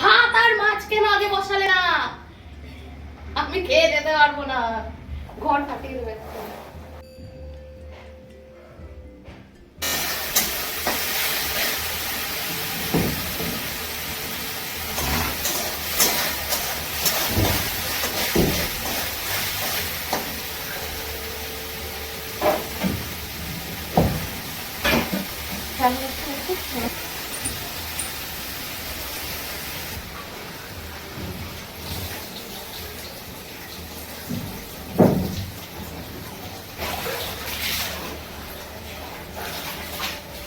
ভাত আর মাছ কেন আগে বসালে না? আমি খেয়ে যেতে পারব না। ঘর ফাটিয়ে দেবে।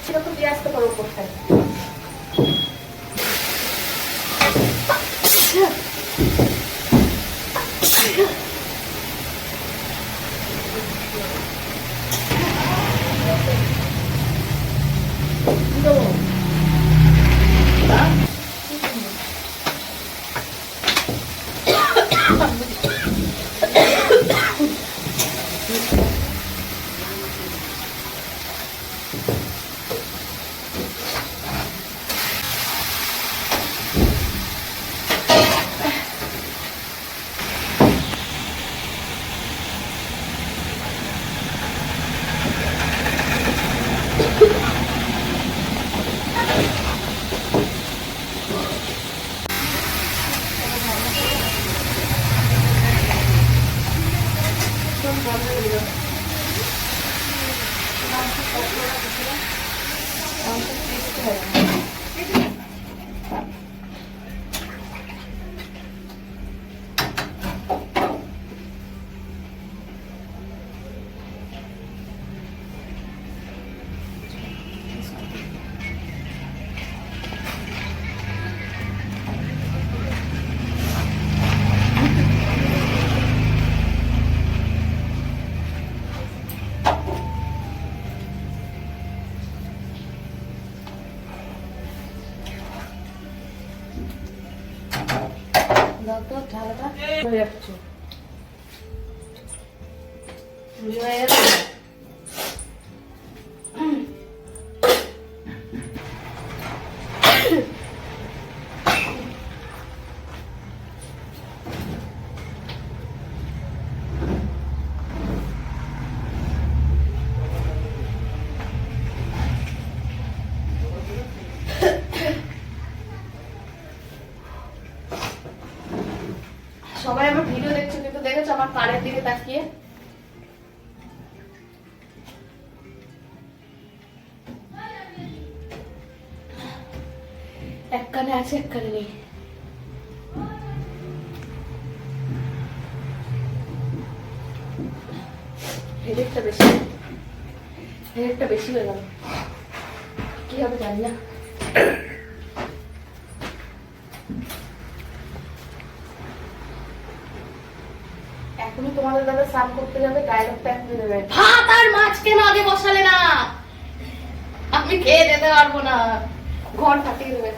সেরকম দিয়ে আসতে পারো কোথায় দাও তো ঢালাটা হয়ে হয়ে গেল সবাই আমার ভিডিও দেখছে, কিন্তু দেখেছ আমার কানের দিকে তাকিয়ে? এক কানে আছে, এক কানে নেই। হেডেকটা বেশি। হেডেকটা বেশি হয়ে গেল। কি হবে জানি না। এখনই তোমাদের দাদা স্নান করতে যাবে ডায়লগটা এখনই দেবে ভাত আর মাছ কেন আগে বসালে না? আমি খেয়ে যেতে পারব না। ঘর ফাটিয়ে দেবে।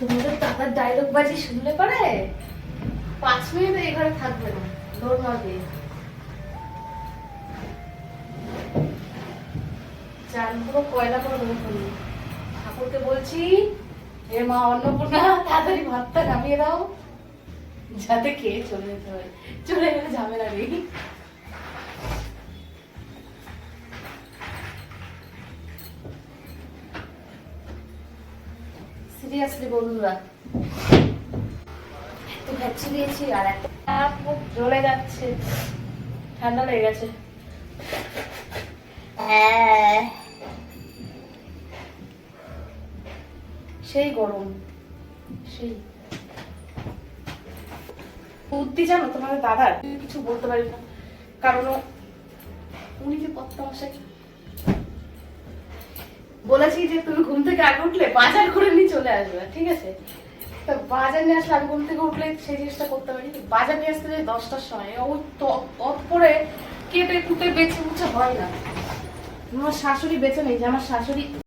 তোমাদের দাদার ডায়লগ বাজি শুনলে পরে? পাঁচ মিনিট এই ঘরে থাকবে না। দৌড় মারবে চাল পুরো কয়লা করে ঠাকুরকে বলছি এ মা অন্নপূর্ণা, তাড়াতাড়ি ভাতটা নামিয়ে দাও, যাতে খেয়ে চলে যেতে হয় চলে গেলে ঝামেলা নেই। সিরিয়াসলি দিয়েছি, আর একটা মুখ জ্বলে যাচ্ছে। ঠান্ডা লেগে গেছে। হ্যাঁ। গরম, সেই। বুদ্ধি জানো তোমাদের দাদার? কিছু বলতে পারি না। কারণ উনি যে কত বলেছি যে তুমি ঘুম থেকে আগে উঠলে বাজার করে নিয়ে চলে আসবে, ঠিক আছে? তা বাজার নিয়ে আসলে আমি ঘুম থেকে উঠলে সেই জিনিসটা করতে পারি। বাজার নিয়ে আসতে যাই দশটার সময়। ওই তৎ করে কেটে কুটে বেছে বুঝে হয় না। আমার শাশুড়ি বেছে নেই, যে আমার শাশুড়ি